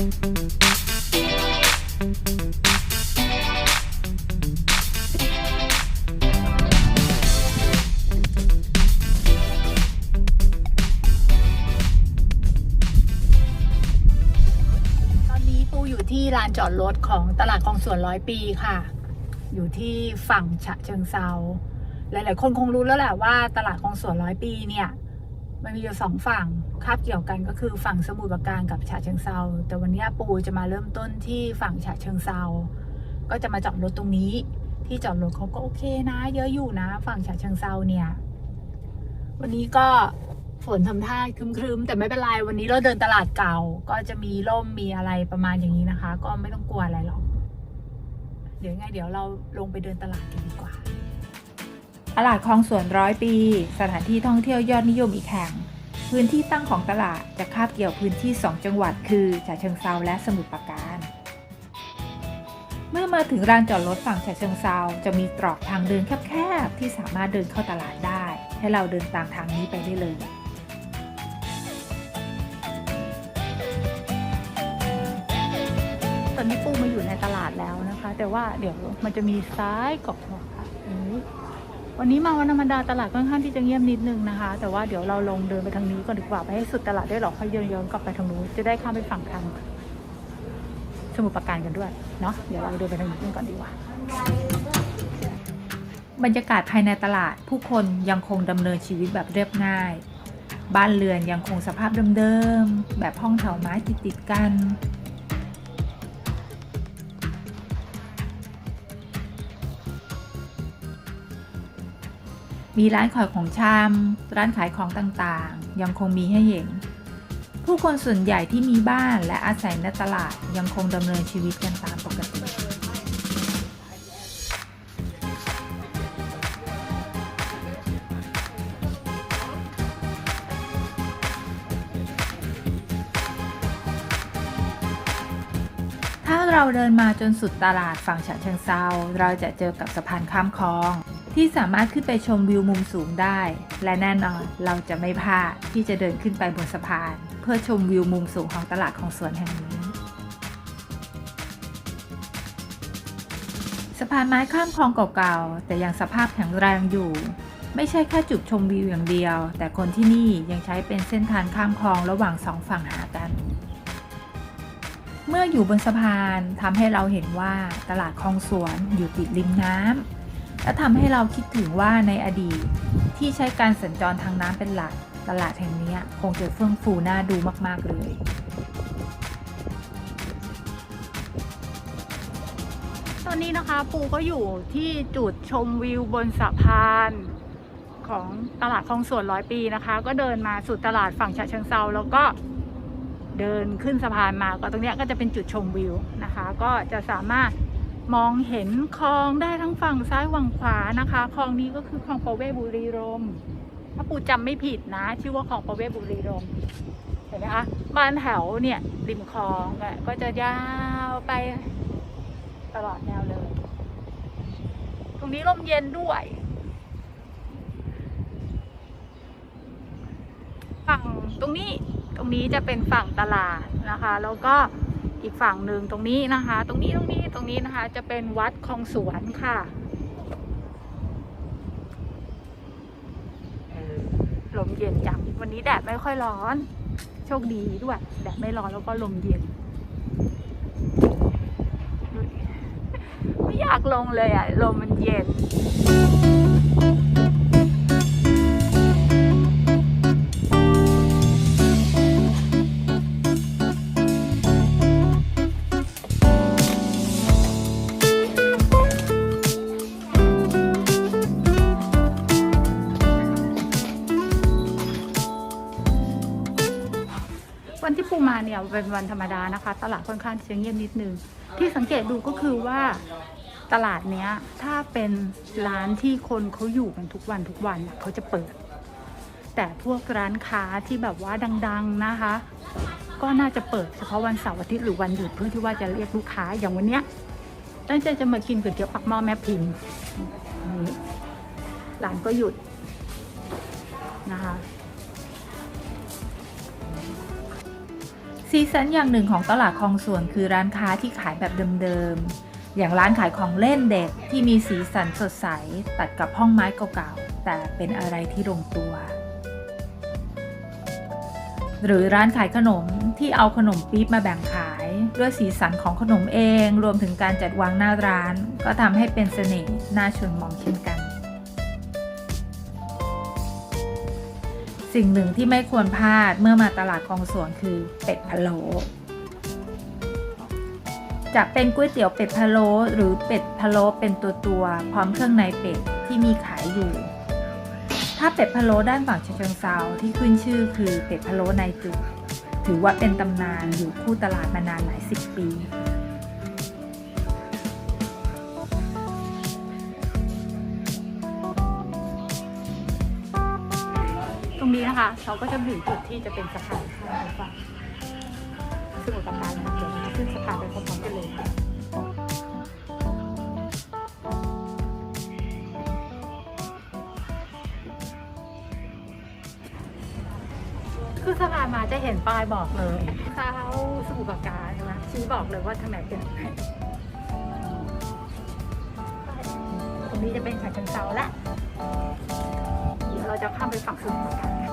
ตอนนี้ปูอยู่ที่ลานจอดรถของตลาดคลองสวนร้อยปีค่ะ อยู่ที่ฝั่งฉะเชิงเซาหลาย ๆ คนคงรู้แล้วแหละว่าตลาดคลองสวนร้อยปีเนี่ย มันมีอยู่สองฝั่งคาบเกี่ยวกันก็คือฝั่งสมุทรปราการกับฉะเชิงเซาแต่วันนี้ปูจะมาเริ่มต้นที่ฝั่งฉะเชิงเซาก็จะมาจอดรถตรงนี้ ที่จอดรถเขาก็โอเคนะ เยอะอยู่นะ ฝั่งฉะเชิงเซาเนี่ย วันนี้ก็ฝนทำท่าครึมๆ แต่ไม่เป็นไร วันนี้เราเดินตลาดเก่า ก็จะมีร่มมีอะไรประมาณอย่างนี้นะคะ ก็ไม่ต้องกลัวอะไรหรอก เดี๋ยวไงเดี๋ยวเราลงไปเดินตลาดกันดีกว่า ตลาดคลองสวนร้อยปี สถานที่ท่องเที่ยวยอดนิยมอีกแห่ง พื้นที่ตั้งของตลาดจะคาบเกี่ยวพื้นที่ 2 จังหวัด คือฉะเชิงเซาและสมุทรปราการ เมื่อมาถึงลานจอดรถฝั่งฉะเชิงเซาจะมีตรอกทางเดินแคบๆที่สามารถเดินเข้าตลาดได้ ให้เราเดินตามทางนี้ไปได้เลยตอนนี้ปูมาอยู่ในตลาดแล้วนะคะ แต่ว่าเดี๋ยวมันจะมีซ้ายกับขวาอืม วันนี้มาวันธรรมดาตลาดค่อนข้างที่จะเงียบนิดนึงนะคะ แต่ว่าเดี๋ยวเราลงเดินไปทางนี้ก่อนดีกว่าไปให้สุดตลาดได้หรอกค่อยย้อนกลับไปทางนู้นจะได้ข้ามไปฝั่งทางสมุทรปราการกันด้วยเนาะเดี๋ยวเราเดินไปทางนี้กันก่อนดีกว่าบรรยากาศภายในตลาดผู้คนยังคงดำเนินชีวิตแบบเรียบง่าย บ้านเรือนยังคงสภาพเดิมๆแบบห้องแถวไม้ติดๆกัน มีร้านขายของชำร้านขายของต่างๆ ยังคงมีให้เห็น ผู้คนส่วนใหญ่ที่มีบ้านและอาศัยในตลาดยังคงดำเนินชีวิตกันตามปกติถ้าเราเดินมาจนสุดตลาดฝั่งฉะเชิงเซาเราจะเจอกับสะพานข้ามคลอง ที่สามารถขึ้นไปชมวิวมุมสูงได้ และแน่นอนเราจะไม่พลาดที่จะเดินขึ้นไปบนสะพาน เพื่อชมวิวมุมสูงของตลาดของสวนแห่งนี้ สะพานไม้ข้ามคลองเก่าๆ แต่ยังสภาพแข็งแรงอยู่ ไม่ใช่แค่จุดชมวิวอย่างเดียว แต่คนที่นี่ยังใช้เป็นเส้นทางข้ามคลองระหว่างสองฝั่งหากันเมื่ออยู่บนสะพานทำให้เราเห็นว่าตลาดคลองสวนอยู่ติดริมน้ำ และทำให้เราคิดถึงว่าในอดีต ที่ใช้การสัญจรทางน้ำเป็นหลักตลาดแห่งนี้คงจะเฟื่องฟูน่าดูมาก ๆ เลย ตอนนี้นะคะปูก็อยู่ที่จุดชมวิวบนสะพานของตลาดคลองสวนร้อยปีนะคะ ก็เดินมาสุดตลาดฝั่งฉะเชิงเซาแล้วก็เดินขึ้นสะพานมาก็ตรงนี้ก็จะเป็นจุดชมวิวนะคะ ก็จะสามารถ มองเห็นคลองได้ทั้งฝั่งซ้ายฝั่งขวานะคะคลองนี้ก็คือคลองประเวศบุรีรมถ้าปูจำไม่ผิดนะ ชื่อว่าคลองประเวศบุรีรมเห็นไหมคะบ้านแถวเนี่ยริมคลองอะก็จะยาวไปตลอดแนวเลย ตรงนี้ลมเย็นด้วย ฝั่งตรงนี้ตรงนี้จะเป็นฝั่งตลาดนะคะ แล้วก็ อีกฝั่งหนึ่งตรงนี้นะคะ ตรงนี้ตรงนี้ตรงนี้นะคะ จะเป็นวัดคลองสวนค่ะลมเย็นจังวันนี้แดดไม่ค่อยร้อน โชคดีด้วย แดดไม่ร้อนแล้วก็ลมเย็น ไม่อยากลงเลยอะลมมันเย็น มาเนี่ยเป็นวันธรรมดานะคะ ตลาดค่อนข้างจะเงียบนิดนึง ที่สังเกตดูก็คือว่าตลาดเนี้ยถ้าเป็นร้านที่คนเขาอยู่กันทุกวันทุกวันน่ะเขาจะเปิด แต่พวกร้านค้าที่แบบว่าดัง ๆนะคะ ก็น่าจะเปิดเฉพาะวันเสาร์อาทิตย์หรือวันหยุดเพื่อที่ว่าจะเรียกลูกค้าอย่างวันเนี้ยตั้งใจจะมากินก๋วยเตี๋ยวปักหม้อแม่พิมพ์ร้านก็หยุดนะคะ ซีซันอย่างหนึ่งของตลาดคลองส่วนคือร้านค้าที่ขายแบบเดิมๆ อย่างร้านขายของเล่นเด็กที่มีสีสันสดใส ตัดกับห้องไม้เก่าๆ แต่เป็นอะไรที่ลงตัว หรือร้านขายขนมที่เอาขนมปี๊บมาแบ่งขาย ด้วยสีสันของขนมเอง รวมถึงการจัดวางหน้าร้าน ก็ทำให้เป็นเสน่ห์น่าชวนมองเช่น สิ่งหนึ่งที่ไม่ควรพลาดเมื่อมาตลาดคลองสวนคือเป็ดพะโล้จะเป็นก๋วยเตี๋ยวเป็ดพะโล้หรือเป็ดพะโล้เป็นตัวตัวๆพร้อมเครื่องในเป็ดที่มีขายอยู่ ถ้าเป็ดพะโล้ด้านฝั่งเชิงเซาที่ขึ้นชื่อคือเป็ดพะโล้ในจุกถือว่าเป็นตำนานอยู่คู่ตลาดมานานหลายสิบปี นี้นะคะ เราก็จะถึงจุดที่จะเป็นสะพานข้ามไปฝั่งสมุทรปราการนะคะเดี๋ยวเราขึ้นสะพานไปพร้อมๆกันเลยคือสะพานมาจะเห็นป้ายบอกเลยเข้าสมุทรปราการใช่ไหมชี้บอกเลยว่าทางไหนเป็นไหนตรงนี้จะเป็นฉะเชิงเซาและเดี๋ยวเราจะข้ามไปฝั่งสมุทรปราการ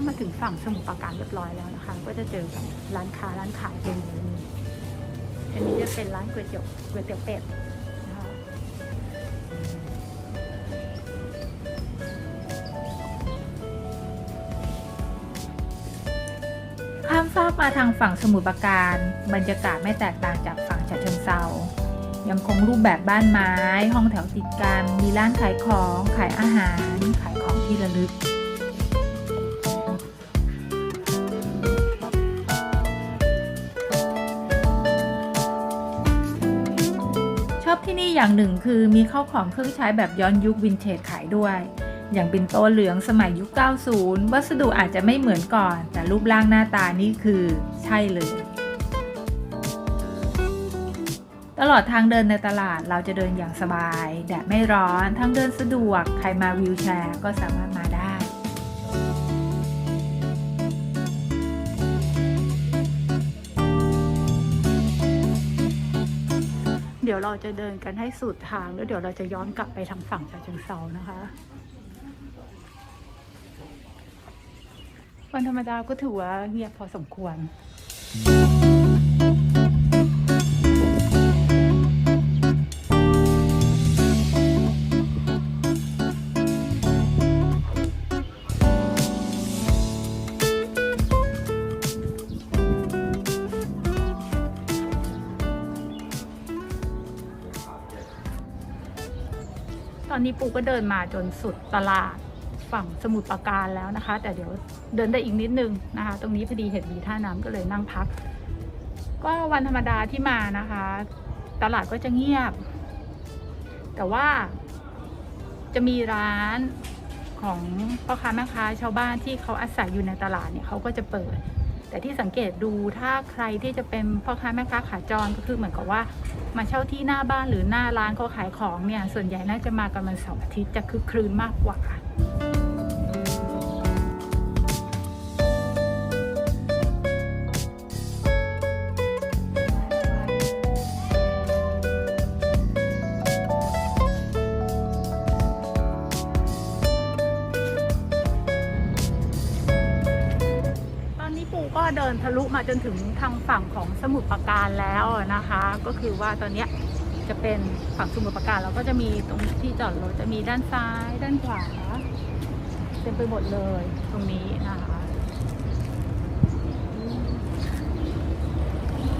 ามมาถึงฝั่งสมุทรปราการเรียบร้อยแล้วนะคะ ก็จะเจอกับร้านค้าร้านขายเป็นอย่างนี้อันนี้จะเป็นร้านก๋วยเตี๋ยวก๋วยเตี๋ยวเป็ดนะคะข้ามฟากมาทางฝั่งสมุทรปราการ บรรยากาศไม่แตกต่างจากฝั่งฉะเชิงเซายังคงรูปแบบบ้านไม้ ห้องแถวติดกัน มีร้านขายของ ขายอาหาร ขายของที่ระลึก อบที่นี่อย่างหนึ่งคือมีข้าวของเครื่องใช้แบบย้อนยุควินเทจขายด้วย อย่างเป็นโตเหลืองสมัยยุค 90 วัสดุอาจจะไม่เหมือนก่อน แต่รูปร่างหน้าตานี่คือใช่เลย ตลอดทางเดินในตลาดเราจะเดินอย่างสบาย แดดไม่ร้อน ทั้งเดินสะดวก ใครมาวิวแชร์ก็สามารถมา ยวเราจะเดินกันให้สุดทาง แล้วเดี๋ยวเราจะย้อนกลับไปทางฝั่งฉะเชิงเซานะคะ วันธรรมดาก็ถือว่าเงียบพอสมควร อนนี้ปูก็เดินมาจนสุดตลาดฝั่งสมุทรปราการแล้วนะคะ แต่เดี๋ยวเดินได้อีกนิดนึงนะคะ ตรงนี้พอดีเห็นมีท่าน้ำก็เลยนั่งพัก ก็วันธรรมดาที่มานะคะ ตลาดก็จะเงียบ แต่ว่าจะมีร้านของพ่อค้าแม่ค้าชาวบ้านที่เขาอาศัยอยู่ในตลาดเนี่ยเขาก็จะเปิด แต่ที่สังเกตดูถ้าใครที่จะเป็นพ่อค้าแม่ค้าขาจรก็คือเหมือนกับว่ามาเช่าที่หน้าบ้านหรือหน้าร้านเขาขายของเนี่ยส่วนใหญ่น่าจะมากันวันเสาร์อาทิตย์จะคึกคืนมากกว่า เดินทะลุมาจนถึงทางฝั่งของสมุทรปราการแล้วนะคะ ก็คือว่าตอนนี้จะเป็นฝั่งสมุทรปราการเราก็จะมีตรงที่จอดรถจะมีด้านซ้ายด้านขวาเต็มไปหมดเลยตรงนี้นะคะ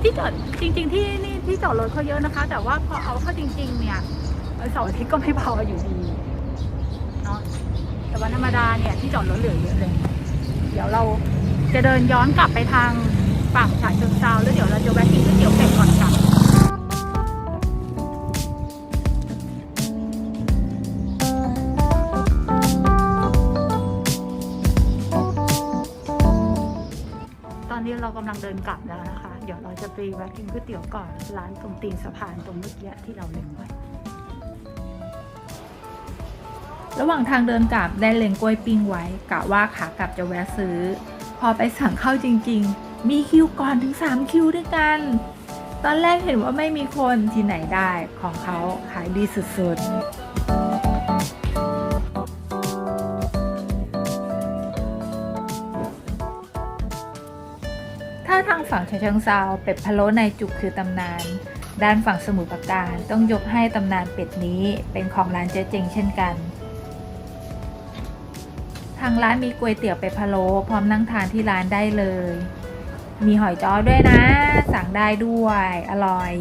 ที่จอดจริง ๆ ที่นี่ที่จอดรถเขาเยอะนะคะ แต่ว่าพอเอาเข้าจริง ๆ เนี่ยเสาร์อาทิตย์ก็ไม่พออยู่ดีเนาะแต่วันธรรมดาเนี่ยที่จอดรถเหลือเยอะเลย เดี๋ยวเรา จะเดินย้อนกลับไปทางฝั่งฉะเชิงเซาแล้วเดี๋ยวเราจะแวะกินก๋วยเตี๋ยวเป็ดก่อนกลับตอนนี้เรากำลังเดินกลับแล้วนะคะ เดี๋ยวเราจะไปแวะกินก๋วยเตี๋ยวก่อนร้านตรงตีนสะพานตรงเมื่อกี้ที่เราเล็งไว้ระหว่างทางเดินกลับได้เล็งกล้วยปิ้งไว้กะว่าขากลับจะแวะซื้อ พอไปสั่งเข้าจริง ๆ มีคิวก่อนถึง 3 คิวด้วยกัน ตอนแรกเห็นว่าไม่มีคนที่ไหนได้ของเขาขายดีสุดๆ ถ้าทางฝั่งฉะเชิงเซาเป็ดพะโล้ในจุกคือตำนาน ด้านฝั่งสมุทรปราการต้องยกให้ตำนานเป็ดนี้เป็นของร้านเจ๊เจงเช่นกัน ทางร้านมีก๋วยเตี๋ยวเป็ดพะโล้พร้อมนั่งทานที่ร้านได้เลย มีหอยจ้อด้วยนะ สั่งได้ด้วย อร่อย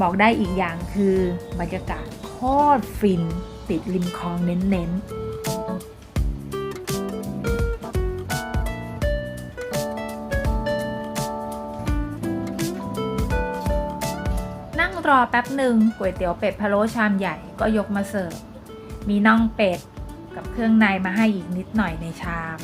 บอกได้อีกอย่างคือบรรยากาศโคตรฟิน ติดริมคลองเน้นๆนั่งรอแป๊บหนึ่งก๋วยเตี๋ยวเป็ดพะโล้ชามใหญ่ก็ยกมาเสิร์ฟ มีน่องเป็ด กับเครื่องในมาให้อีกนิดหน่อยในชาม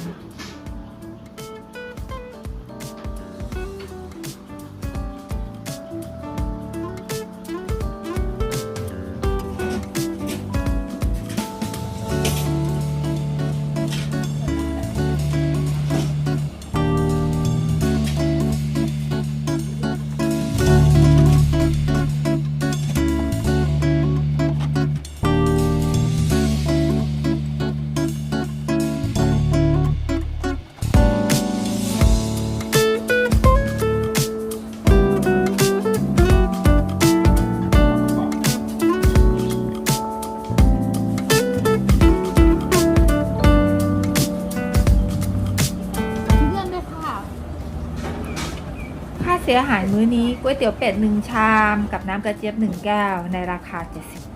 เสียหายมื้อนี้ก๋วยเตี๋ยวเป็ดหนึ่งชาม กับน้ำกระเจี๊ยบหนึ่งแก้ว ในราคา 70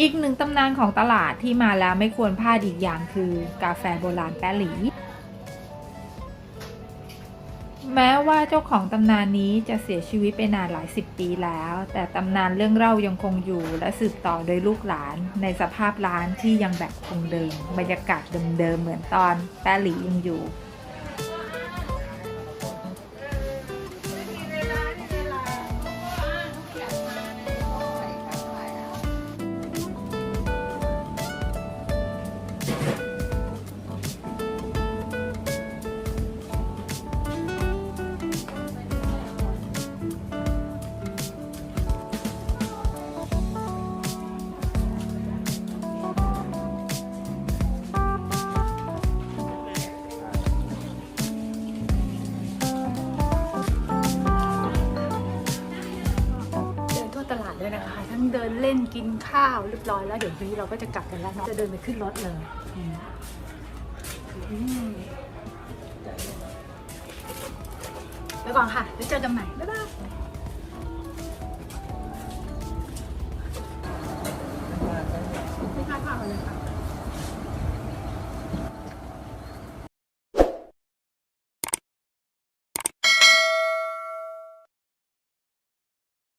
อีกหนึ่งตำนานของตลาดที่มาแล้วไม่ควรพลาดอีกอย่างคือกาแฟโบราณแปะหลี แม้ว่าเจ้าของตำนานนี้จะเสียชีวิตไปนานหลายสิบปีแล้ว แต่ตำนานเรื่องเล่ายังคงอยู่และสืบต่อโดยลูกหลานในสภาพร้านที่ยังแบบคงเดิมบรรยากาศเดิมๆเหมือนตอนแปะหลียังอยู่ ข้าวเรียบร้อยแล้วเดี๋ยวนี้เราก็จะกลับกันแล้วเนาะจะเดินไปขึ้นรถเลยไปก่อนค่ะแล้วเจอกันใหม่ บ๊ายบายไม่พลาดพลาเลยค่ะ